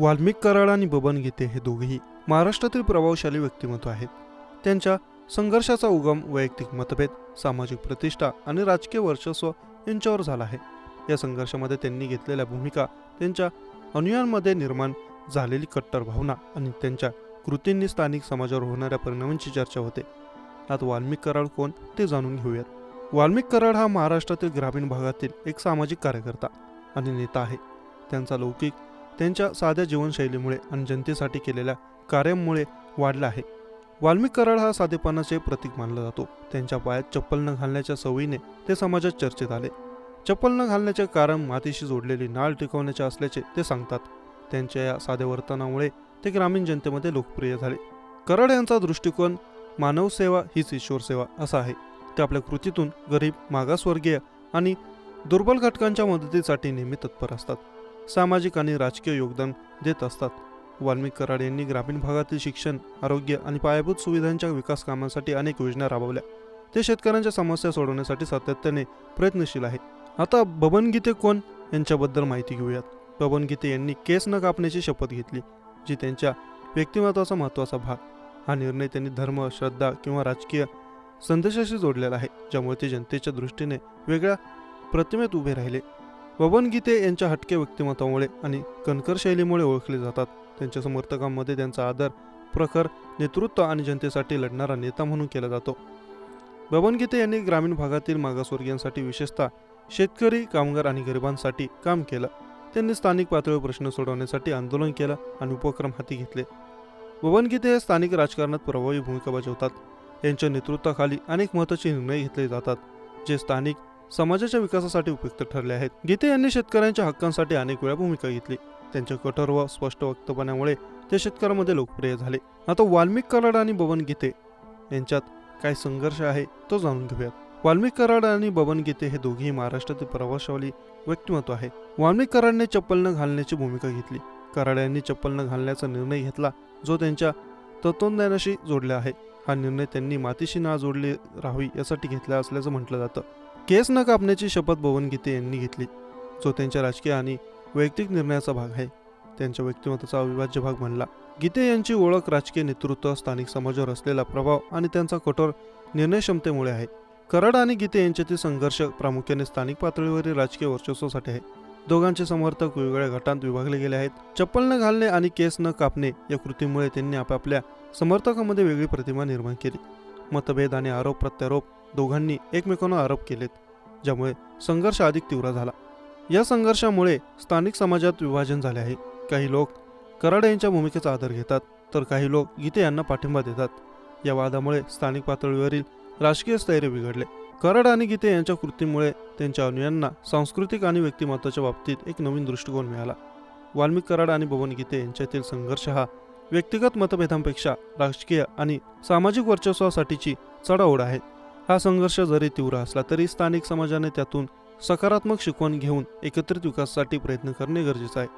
वाल्मिक कराड आणि बबन गीते हे दोघेही महाराष्ट्रातील प्रभावशाली व्यक्तिमत्व आहेत. त्यांच्या संघर्षाचा उगम वैयक्तिक मतभेद सामाजिक प्रतिष्ठा आणि राजकीय वर्चस्व यांच्यावर झाला आहे. या संघर्षामध्ये त्यांनी घेतलेल्या भूमिका त्यांच्या अनुयायांमध्ये निर्माण झालेली कट्टर भावना आणि त्यांच्या कृतींनी स्थानिक समाजावर होणाऱ्या परिणामांची चर्चा होते. आता वाल्मिक कराड कोण ते जाणून घेऊयात. वाल्मिक कराड हा महाराष्ट्रातील ग्रामीण भागातील एक सामाजिक कार्यकर्ता आणि नेता आहे. त्यांचा लौकिक त्यांच्या साध्या जीवनशैलीमुळे आणि जनतेसाठी केलेल्या कार्यामुळे वाढला आहे. वाल्मिक कराड हा साधेपणाचे प्रतीक मानला जातो. त्यांच्या पायात चप्पल न घालण्याच्या सवयीने ते समाजात चर्चेत आले. चप्पल न घालण्याचे कारण मातीशी जोडलेली नाळ टिकवण्याचे असल्याचे ते सांगतात. त्यांच्या या साध्या वर्तनामुळे ते ग्रामीण जनतेमध्ये लोकप्रिय झाले. कराड यांचा दृष्टिकोन मानवसेवा हीच ईश्वरसेवा असा आहे. ते आपल्या कृतीतून गरीब मागासवर्गीय आणि दुर्बल घटकांच्या मदतीसाठी नेहमी तत्पर असतात. सामाजिक आणि राजकीय योगदान देत असतात. वाल्मिक कराड यांनी ग्रामीण भागातील शिक्षण आरोग्य आणि पायाभूत सुविधांच्या विकास कामांसाठी अनेक योजना राबवल्या. ते शेतकऱ्यांच्या समस्या सोडवण्यासाठी सातत्याने प्रयत्नशील आहेत. आता बबन गीते कोण? यांच्याबद्दल माहिती घेऊयात. बबन गीते यांनी केस न कापण्याची शपथ घेतली जी त्यांच्या व्यक्तिमत्वाचा महत्त्वाचा भाग. हा निर्णय त्यांनी धर्म श्रद्धा किंवा राजकीय संदेशाशी जोडलेला आहे ज्यामुळे ते जनतेच्या दृष्टीने वेगळ्या प्रतिमेत उभे राहिले. बबन गीते यांच्या हटके व्यक्तिमत्वामुळे आणि कणकर शैलीमुळे ओळखले जातात. त्यांच्या समर्थकांमध्ये त्यांचा आदर प्रखर नेतृत्व आणि जनतेसाठी लढणारा नेता म्हणून केला जातो. बबन गीते यांनी ग्रामीण भागातील मागासवर्गीयांसाठी विशेषतः शेतकरी कामगार आणि गरिबांसाठी काम केलं. त्यांनी स्थानिक पातळीवर प्रश्न सोडवण्यासाठी आंदोलन केलं आणि उपक्रम हाती घेतले. बबन गीते हे स्थानिक राजकारणात प्रभावी भूमिका बजावतात. यांच्या नेतृत्वाखाली अनेक महत्त्वाचे निर्णय घेतले जातात. जे स्थानिक समाजाच्या विकासासाठी उपयुक्त ठरले आहेत. गीते यांनी शेतकऱ्यांच्या हक्कांसाठी अनेक वेळा भूमिका घेतली. त्यांच्या कठोर व स्पष्ट वक्तव्यामुळे ते शेतकऱ्यांमध्ये लोकप्रिय झाले. आता वाल्मिक कराड आणि बबन गीते यांच्यात काय संघर्ष आहे तो जाणून घेऊयात. वाल्मिक कराड आणि बबन गीते हे दोघेही महाराष्ट्रातील प्रभावशाली व्यक्तिमत्व आहे. वाल्मिक कराडने चप्पल न घालण्याची भूमिका घेतली. कराड यांनी चप्पल न घालण्याचा निर्णय घेतला जो त्यांच्या तत्वज्ञानाशी जोडला आहे. हा निर्णय त्यांनी मातीशी ना जोडले राहावी यासाठी घेतला असल्याचं म्हटलं जातं. केस न कापण्याची शपथ भवन गीते यांनी घेतली. जो त्यांच्या राजकीय आणि वैयक्तिक निर्णयाचा भाग आहे त्यांच्या व्यक्तिमत्वाचा अविभाज्य भाग बनला. गीते यांची ओळख राजकीय नेतृत्व स्थानिक समाजावर असलेला प्रभाव आणि त्यांचा कठोर निर्णय क्षमतेमुळे आहे. कराड आणि गीते यांच्यातील संघर्ष प्रामुख्याने स्थानिक पातळीवरील राजकीय वर्चस्वासाठी आहे. दोघांचे समर्थक वेगवेगळ्या गटांत विभागले गेले आहेत. चप्पल न घालणे आणि केस न कापणे या कृतीमुळे त्यांनी आपापल्या समर्थकांमध्ये वेगळी प्रतिमा निर्माण केली. मतभेद आणि आरोप प्रत्यारोप दोघांनी एकमेकांना आरोप केलेत ज्यामुळे संघर्ष अधिक तीव्र झाला. या संघर्षामुळे स्थानिक समाजात विभाजन झाले आहे. काही लोक कराड यांच्या भूमिकेचा आदर घेतात तर काही लोक गीते यांना पाठिंबा देतात. या वादामुळे स्थानिक पातळीवरील राजकीय स्थैर्य बिघडले. कराड आणि गीते यांच्या कृतीमुळे त्यांच्या अनुयांना सांस्कृतिक आणि व्यक्तिमत्वाच्या बाबतीत एक नवीन दृष्टिकोन मिळाला. वाल्मिक कराड आणि भवन गीते यांच्यातील संघर्ष हा व्यक्तिगत मतभेदांपेक्षा राजकीय आणि सामाजिक वर्चस्वासाठीची चढाओढ आहे. हा संघर्ष जरी तीव्र असला तरी स्थानिक समाजाने त्यातून सकारात्मक शिकवण घेऊन एकत्रित विकासासाठी प्रयत्न करणे गरजेचं आहे.